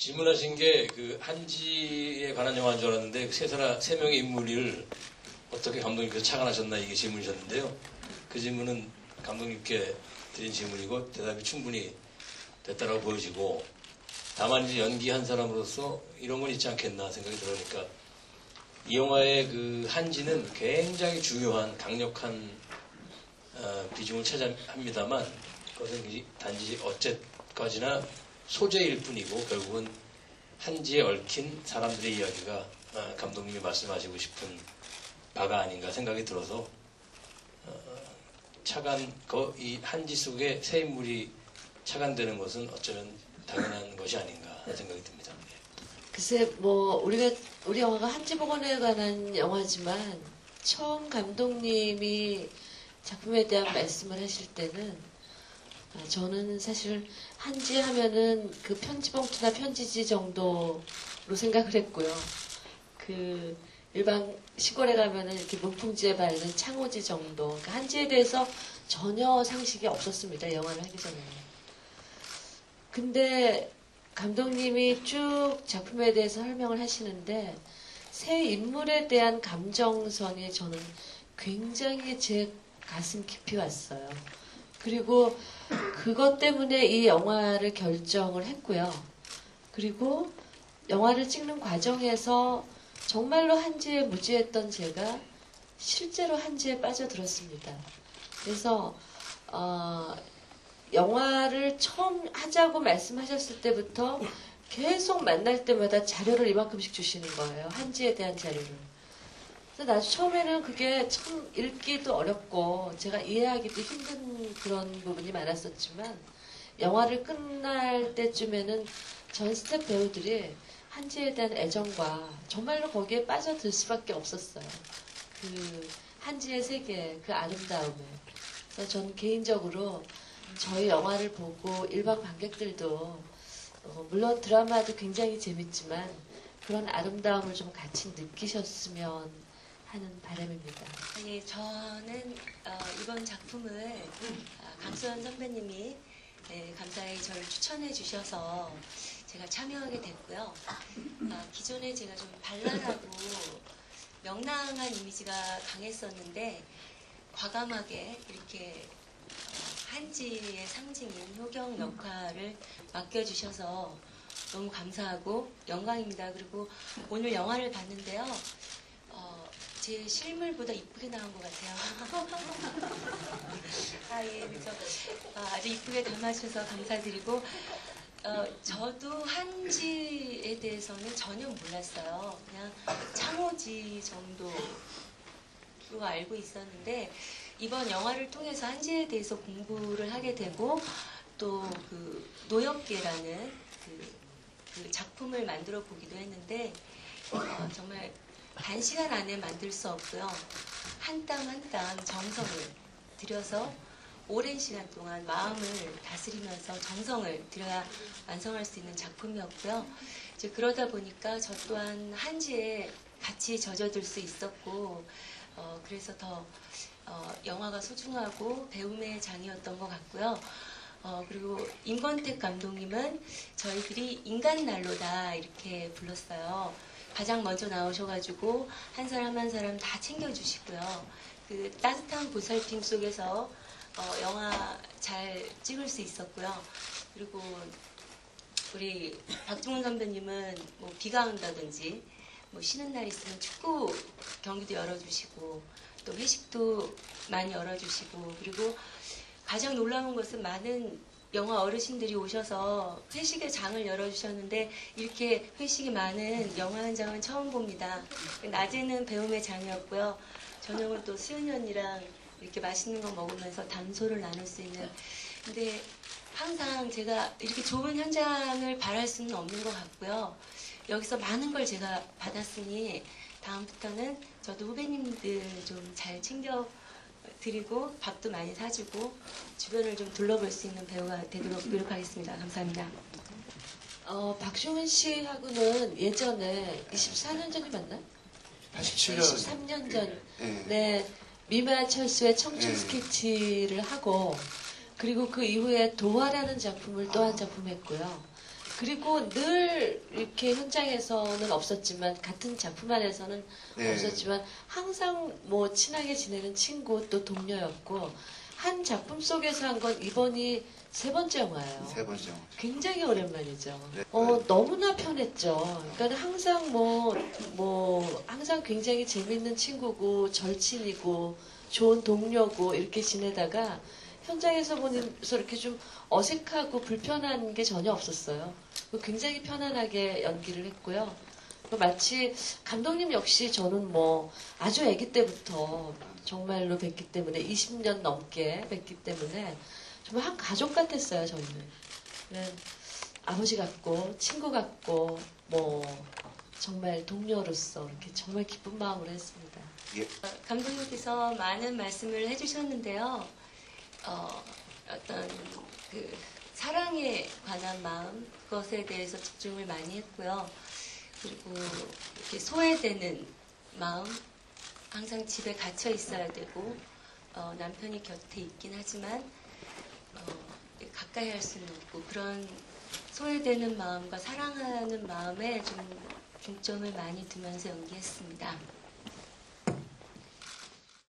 질문하신 게 그 한지에 관한 영화인 줄 알았는데 그세 사람 세 명의 인물을 어떻게 감독님께서 착안하셨나 이게 질문이셨는데요. 그 질문은 감독님께 드린 질문이고 대답이 충분히 됐다라고 보여지고 다만 이제 연기한 사람으로서 이런 건 있지 않겠나 생각이 들으니까 이 영화의 그 한지는 굉장히 중요한 강력한 어, 비중을 차지합니다만 그것은 이- 단지 어쨌까지나 소재일 뿐이고 결국은 한지에 얽힌 사람들의 이야기가 어, 감독님이 말씀하시고 싶은 바가 아닌가 생각이 들어서 어, 차간 그이 한지 속에 새 인물이 차간되는 것은 어쩌면 당연한 것이 아닌가 생각이 듭니다. 예. 글쎄 뭐 우리가 우리 영화가 한지 복원에 관한 영화지만 처음 감독님이 작품에 대한 말씀을 하실 때는 아, 저는 사실 한지 하면은 그 편지봉투나 편지지 정도로 생각을 했고요. 그 일반 시골에 가면은 이렇게 문풍지에 바르는 창호지 정도. 그러니까 한지에 대해서 전혀 상식이 없었습니다. 영화를 하기 전에는. 근데 감독님이 쭉 작품에 대해서 설명을 하시는데 새 인물에 대한 감정선이 저는 굉장히 제 가슴 깊이 왔어요. 그리고 그것 때문에 이 영화를 결정을 했고요. 그리고 영화를 찍는 과정에서 정말로 한지에 무지했던 제가 실제로 한지에 빠져들었습니다. 그래서 어, 영화를 처음 하자고 말씀하셨을 때부터 계속 만날 때마다 자료를 이만큼씩 주시는 거예요. 한지에 대한 자료를. 그래서 나 처음에는 그게 참 읽기도 어렵고 제가 이해하기도 힘든 그런 부분이 많았었지만 영화를 끝날 때쯤에는 전 스텝 배우들이 한지에 대한 애정과 정말로 거기에 빠져들 수밖에 없었어요. 그 한지의 세계, 그 아름다움에. 그래서 전 개인적으로 저희 영화를 보고 일반 관객들도 어, 물론 드라마도 굉장히 재밌지만 그런 아름다움을 좀 같이 느끼셨으면 하는 바람입니다. 예, 저는 어, 이번 작품을 아, 강수현 선배님이 예, 감사히 저를 추천해 주셔서 제가 참여하게 됐고요. 아, 기존에 제가 좀 발랄하고 명랑한 이미지가 강했었는데 과감하게 이렇게 어, 한지의 상징인 효경 역할을 맡겨주셔서 너무 감사하고 영광입니다. 그리고 오늘 영화를 봤는데요. 어, 제 실물보다 이쁘게 나온 것 같아요. 아, 예, 그래서 아, 아주 이쁘게 담아주셔서 감사드리고, 어, 저도 한지에 대해서는 전혀 몰랐어요. 그냥 창호지 정도로 알고 있었는데, 이번 영화를 통해서 한지에 대해서 공부를 하게 되고, 또 그 노엽계라는 그, 그 작품을 만들어 보기도 했는데, 어, 정말 단시간 안에 만들 수 없고요. 한 땀 한 땀 정성을 들여서 오랜 시간 동안 마음을 다스리면서 정성을 들여야 완성할 수 있는 작품이었고요. 이제 그러다 보니까 저 또한 한지에 같이 젖어들 수 있었고, 어, 그래서 더 어, 영화가 소중하고 배움의 장이었던 것 같고요. 어, 그리고 임권택 감독님은 저희들이 인간 난로다 이렇게 불렀어요. 가장 먼저 나오셔가지고 한 사람 한 사람 다 챙겨주시고요. 그 따뜻한 보살핌 속에서 어, 영화 잘 찍을 수 있었고요. 그리고 우리 박중훈 선배님은 뭐 비가 온다든지 뭐 쉬는 날 있으면 축구 경기도 열어주시고 또 회식도 많이 열어주시고 그리고 가장 놀라운 것은 많은 영화 어르신들이 오셔서 회식의 장을 열어주셨는데 이렇게 회식이 많은 영화 한 장은 처음 봅니다. 낮에는 배움의 장이었고요. 저녁은 또 수연이 언니랑 이렇게 맛있는 거 먹으면서 담소를 나눌 수 있는. 근데 항상 제가 이렇게 좋은 현장을 바랄 수는 없는 것 같고요. 여기서 많은 걸 제가 받았으니 다음부터는 저도 후배님들 좀 잘 챙겨 드리고 밥도 많이 사주고 주변을 좀 둘러볼 수 있는 배우가 되도록 노력하겠습니다. 감사합니다. 어, 박중훈 씨하고는 예전에 24년 전이 맞나? 87년. 23년 전. 예. 네, 미마 철수의 청춘 네. 스케치를 하고 그리고 그 이후에 도화라는 작품을 또 한 작품 했고요. 그리고 늘 이렇게 현장에서는 없었지만 같은 작품 안에서는 네. 없었지만 항상 뭐 친하게 지내는 친구 또 동료였고 한 작품 속에서 한 건 이번이 세 번째 영화예요. 세 번째. 굉장히 오랜만이죠. 네. 어, 너무나 편했죠. 그러니까 항상 뭐, 뭐, 항상 굉장히 재밌는 친구고, 절친이고, 좋은 동료고, 이렇게 지내다가, 현장에서 보면서 이렇게 좀 어색하고 불편한 게 전혀 없었어요. 굉장히 편안하게 연기를 했고요. 마치 감독님 역시 저는 뭐 아주 아기 때부터 정말로 뵀기 때문에 20년 넘게 뵀기 때문에 정말 한 가족 같았어요 저희는. 네, 아버지 같고 친구 같고 뭐 정말 동료로서 이렇게 정말 기쁜 마음으로 했습니다. 예. 어, 감독님께서 많은 말씀을 해주셨는데요. 어, 어떤 그 사랑에 관한 마음 그것에 대해서 집중을 많이 했고요. 그리고 이렇게 소외되는 마음 항상 집에 갇혀 있어야 되고 어, 남편이 곁에 있긴 하지만 어, 가까이 할 수는 없고 그런 소외되는 마음과 사랑하는 마음에 좀 중점을 많이 두면서 연기했습니다.